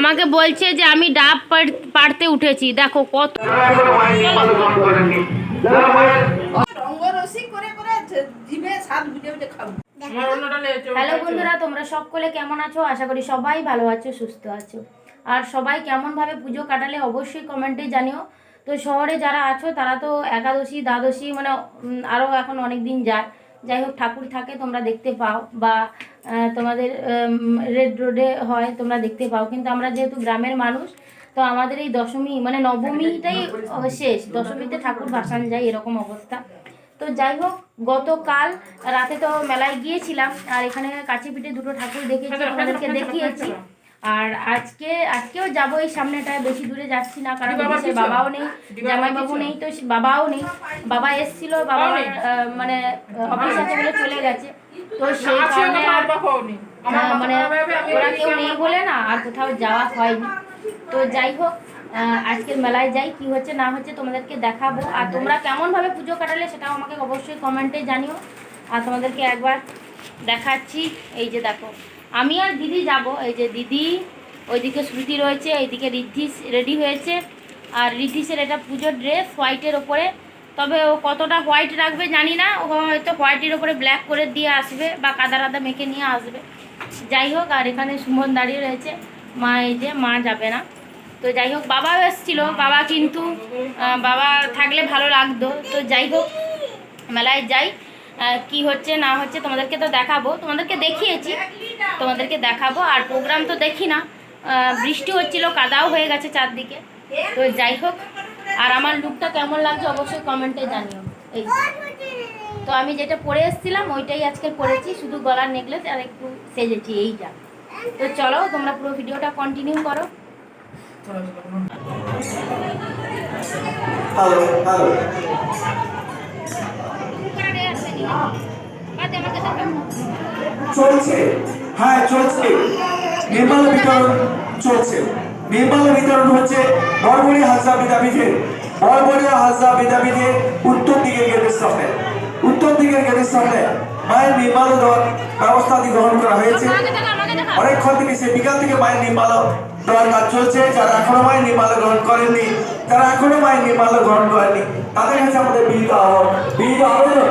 আমাকে বলছে যে আমি ডাব পাড়তে উঠেছি। দেখো কত হ্যালো বন্ধুরা তোমরা সকলে কেমন আছো? আশা করি সবাই ভালো আছো সুস্থ আছো। আর সবাই কেমনভাবে পুজো কাটালে অবশ্যই কমেন্টে জানিও। তো শহরে যারা আছো তারা তো একাদশী দ্বাদশী মানে আরও এখন অনেক দিন যায়। যাই হোক ঠাকুর থাকে, তোমরা দেখতে পাও। বা তোমাদের রেড রোডে হয়, তোমরা দেখতে পাও। কিন্তু আমরা যেহেতু গ্রামের মানুষ, তো আমাদের এই দশমী মানে নবমীটাই শেষ। দশমীতে ঠাকুর ভাসান যায়, এরকম অবস্থা। তো যাই হোক গতকাল রাতে তো মেলায় গিয়েছিলাম, আর এখানে কাছে পিঠে দুটো ঠাকুর দেখেছি, তোমাদেরকে দেখিয়েছি। আর আজকে আজকেও যাব এই সামনেটায় বেশি দূরে যাচ্ছি না কারণ সে বাবাও নেই জামাই বাবু নেই তো বাবাও নেই। বাবা এসছিল বাবা মানে অফিস আছে বলে চলে গেছে। তো সেই কারণে মানে ওরা কেউ নেই বলে না আর কোথাও যাওয়া হয়নি। তো যাই হোক আজকের মেলায় যাই কি হচ্ছে না হচ্ছে তোমাদেরকে দেখাবো। আর তোমরা কেমনভাবে পুজো কাটালে সেটাও আমাকে অবশ্যই কমেন্টে জানিও। আর তোমাদেরকে একবার দেখাচ্ছি এই যে দেখো। আমি আর দিদি যাব। এই যে দিদি, ওইদিকে শ্রুতি রয়েছে, এইদিকে রিদ্ধিস রেডি হয়েছে। আর রিদ্ধিসের এটা পুজোর ড্রেস হোয়াইটের ওপরে। তবে ও কতটা হোয়াইট রাখবে জানি না, ও হয়তো হোয়াইটের ওপরে ব্ল্যাক করে দিয়ে আসবে বা কাদা রাদা মেখে নিয়ে আসবে। যাই হোক, আর এখানে সুমন দাঁড়িয়ে রয়েছে। মা, এই যে মা যাবে না। তো যাই হোক, বাবাও এসেছিল। বাবা কিন্তু বাবা থাকলে ভালো লাগতো। তো যাই হোক, মেলায় যাই। কি হচ্ছে, না হচ্ছে, তোমাদেরকে তো দেখাবো। তোমাদেরকে দেখিয়েছি। তোমাদেরকে দেখাবো। আর প্রোগ্রাম তো দেখি না। বৃষ্টি হচ্ছিল, কাদাও হয়ে গেছে চারদিকে। তো যাই হোক, আর আমার লুকটা কেমন লাগছে অবশ্যই কমেন্টে জানিও। এই তো আমি যেটা পরে এসেছিলাম, ওইটাই আজকে পরেছি। শুধু গলার নেকলেস আর একটু সেজেছি এইটা তো চলো, তোমরা পুরো ভিডিওটা কন্টিনিউ করো। হ্যালো হ্যালো চলছে। হ্যাঁ চলছে। নির্মাল বিতরণ চলছে। নির্মাল বিতরণ হচ্ছে বরবরি হাজরা বিদাবিধে বরবরি হাজরা বিদাবিধে উত্তর দিকের গেটের সামনে। উত্তর দিকের গেটের সামনে মায়ের দেওয়ার ব্যবস্থাটি গ্রহণ করা হয়েছে। অনেকক্ষণ থেকে সে বিকাল থেকে মায়ের নির্মাল দেওয়ার কাজ চলছে। যারা এখনও মায়ের নির্মাল গ্রহণ করেননি, যারা এখনও মায়ের নির্মাল গ্রহণ করেননি, তাদের কাছে আমাদের বিহিত আহ্বান। বিহিত আবেদন।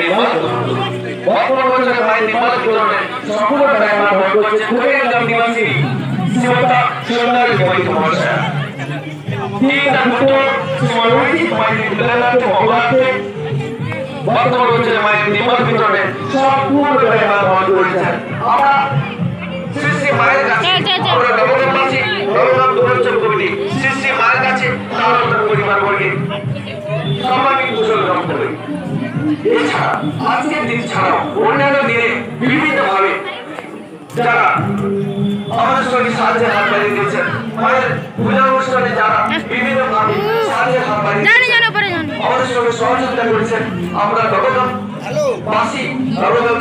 নির্মাণ করুন। বর্তমান বছরে মায়ের নির্মাণ করুন সম্পূর্ণ টাকা ভোগ করছে নিবাসী সুন্দরী তিনটা দুটো ভগবানকে সম্পূর্ণ টাকা আমরা শ্রী শ্রী মায়ের কাছে। আমরা নবগ্রামবাসী নবগ্রাম শ্রী শ্রী মায়ের কাছে তার পরিবার বর্গে। সবাইকে কুশল গ্রহণ করবে এছাড়া আজকের দিন ছাড়াও অন্যান্য দিনে বিভিন্ন ভাবে যারা আমাদের সঙ্গে সাহায্যের হাত বাড়িয়ে দিয়েছেন মায়ের পূজা অনুষ্ঠানে যারা বিভিন্ন ভাবে সাহায্যের হাত বাড়িয়ে আমাদের সঙ্গে সহযোগিতা করেছেন আমরা নবগ্রাম বাসী নবগ্রাম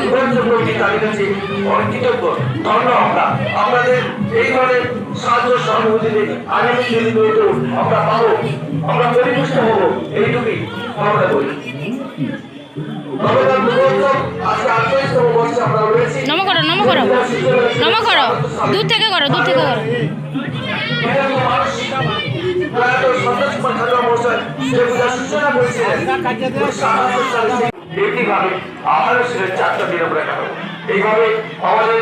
তাদের কাছে কৃতজ্ঞ। ধন্য আমরা। আপনাদের এই ধরনের সাহায্য সহানুভূতিতে আগামী দিনগুলোতেও আমরা পাবো আমরা পরিপুষ্ট হব এইটুকুই আমরা রয়েছি। নম করো নম করো নম করো। দূর থেকে করো দূর থেকে করো। এইভাবে আমাদের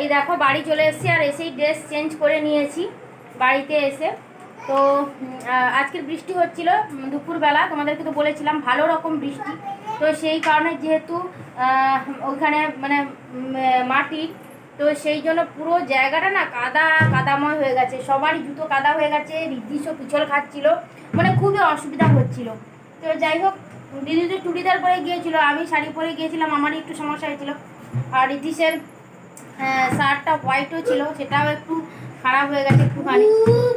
এই দেখো, বাড়ি চলে এসেছি আর এসেই ড্রেস চেঞ্জ করে নিয়েছি বাড়িতে এসে। তো আজকের বৃষ্টি হচ্ছিল দুপুরবেলা, তোমাদেরকে তো বলেছিলাম, ভালো রকম বৃষ্টি। তো সেই কারণে যেহেতু ওইখানে মানে মাটি, তো সেই জন্য পুরো জায়গাটা না কাদা, কাদাময় হয়ে গেছে। সবারই জুতো কাদা হয়ে গেছে রিদ্দিশও পিছল খাচ্ছিল। মানে খুবই অসুবিধা হচ্ছিল। তো যাই হোক দিদি তো চুড়িদার পরে গিয়েছিল, আমি শাড়ি পরে গিয়েছিলাম, আমারই একটু সমস্যা হয়েছিল। আর রিদ্দিশের শার্টটা হোয়াইটও ছিল, সেটাও একটু খারাপ হয়ে গেছে একটুখানি।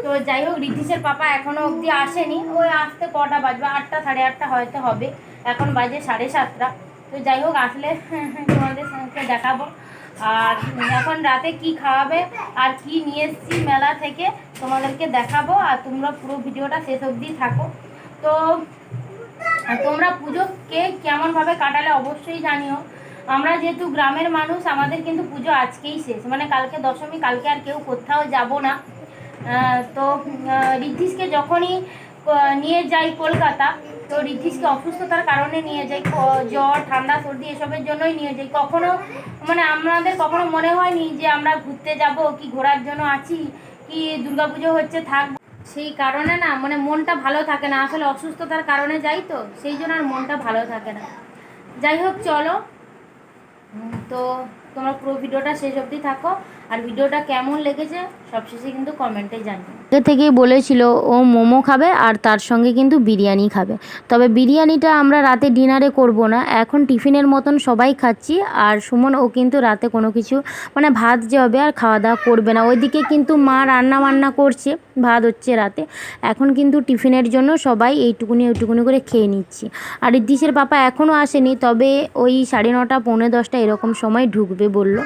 তো যাই হোক রিদ্ধিসের পাপা এখনও অবধি আসেনি। ওই আসতে কটা বাজবে? আটটা, সাড়ে আটটা হয়তো হবে। এখন বাজে সাড়ে সাতটা। তো যাই হোক, আসলে তোমাদের সঙ্গে দেখাবো। আর এখন রাতে কি খাওয়াবে আর কি নিয়ে এসেছি মেলা থেকে, তোমাদেরকে দেখাবো। আর তোমরা পুরো ভিডিওটা শেষ অবধি থাকো। তো তোমরা পুজো কে কেমনভাবে কাটালে অবশ্যই জানিও। আমরা যেহেতু গ্রামের মানুষ আমাদের কিন্তু পুজো আজকেই শেষ। মানে কালকে দশমী কালকে আর কেউ কোথাও যাব না। তো আহ, ঋদ্ধিসকে যখনই নিয়ে যাই কলকাতা তো ঋদ্ধিসকে অসুস্থতার কারণে নিয়ে যাই। জ্বর ঠান্ডা সর্দি এসবের জন্যই নিয়ে যাই। কখনো মানে আমাদের কখনো মনে হয়নি যে আমরা ঘুরতে যাব কি ঘোরার জন্য আছি কি দুর্গাপুজো হচ্ছে থাকব। সেই কারণে না মানে মনটা ভালো থাকে না। আসলে অসুস্থতার কারণে যাই তো, সেই জন্য আর মনটা ভালো থাকে না। যাই হোক, চলো। তো তোমার পুরো ভিডিওটা শেষ অবধি থাকো। আর ভিডিওটা কেমন লেগেছে, সবশেষে কিন্তু কমেন্টে জানিও। আগে থেকেই বলেছিল, ও মোমো খাবে আর তার সঙ্গে কিন্তু বিরিয়ানি খাবে। তবে বিরিয়ানিটা আমরা রাতে ডিনারে করব না, এখন টিফিনের মতন সবাই খাচ্ছি আর সুমন, ও কিন্তু রাতে কোনো কিছু মানে ভাত যে হবে আর খাওয়া দাওয়া করবে না। ওইদিকে কিন্তু মা রান্না বান্না করছে, ভাত হচ্ছে রাতে। এখন কিন্তু টিফিনের জন্য সবাই এইটুকুনি ওইটুকুনি করে খেয়ে নিচ্ছি। আর রিদ্দিশের পাপা এখনও আসেনি, তবে ওই সাড়ে নটা, পৌনে দশটা এরকম সময় ঢুকবে বলল।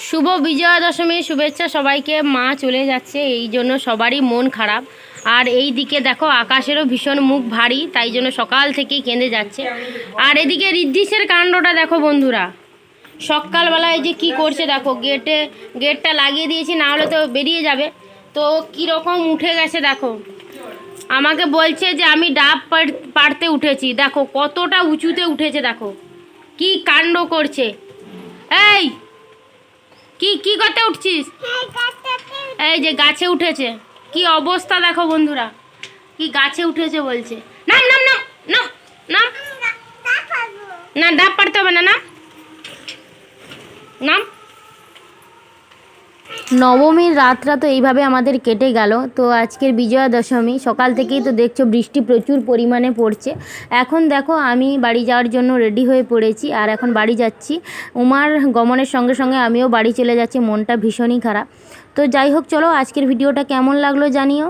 শুভ বিজয়া দশমীর শুভেচ্ছা সবাইকে। মা চলে যাচ্ছে, এই জন্য সবারই মন খারাপ। আর এই দিকে দেখো, আকাশেরও ভীষণ মুখ ভারী, তাই জন্য সকাল থেকেই কেঁদে যাচ্ছে। আর এদিকে রিদ্দিশের কাণ্ডটা দেখো বন্ধুরা। সকালবেলা এই যে কি করছে দেখো, গেটে, গেটটা লাগিয়ে দিয়েছি, না হলে তো বেরিয়ে যাবে। তো কীরকম উঠে গেছে দেখো। আমাকে বলছে যে আমি ডাব পাড়- পাড়তে উঠেছি। দেখো কতটা উঁচুতে উঠেছে দেখো। কি কাণ্ড করছে। এই কি কি করতে উঠছিস? এই যে গাছে উঠেছে। কি অবস্থা দেখো বন্ধুরা। কি গাছে উঠেছে বলছে। নাম নাম নাম নাম নাম। না ডাব পারতে হবে না নাম। নাম। নবমীর রাতটা তো এইভাবে আমাদের কেটে গেল। তো আজকের বিজয়া দশমী সকাল থেকেই তো দেখছ বৃষ্টি প্রচুর পরিমাণে পড়ছে। এখন দেখো আমি বাড়ি যাওয়ার জন্য রেডি হয়ে পড়েছি আর এখন বাড়ি যাচ্ছি। উমার গমনের সঙ্গে সঙ্গে আমিও বাড়ি চলে যাচ্ছি, মনটা ভীষণই খারাপ। তো যাই হোক, চলো আজকের ভিডিওটা কেমন লাগল জানিও।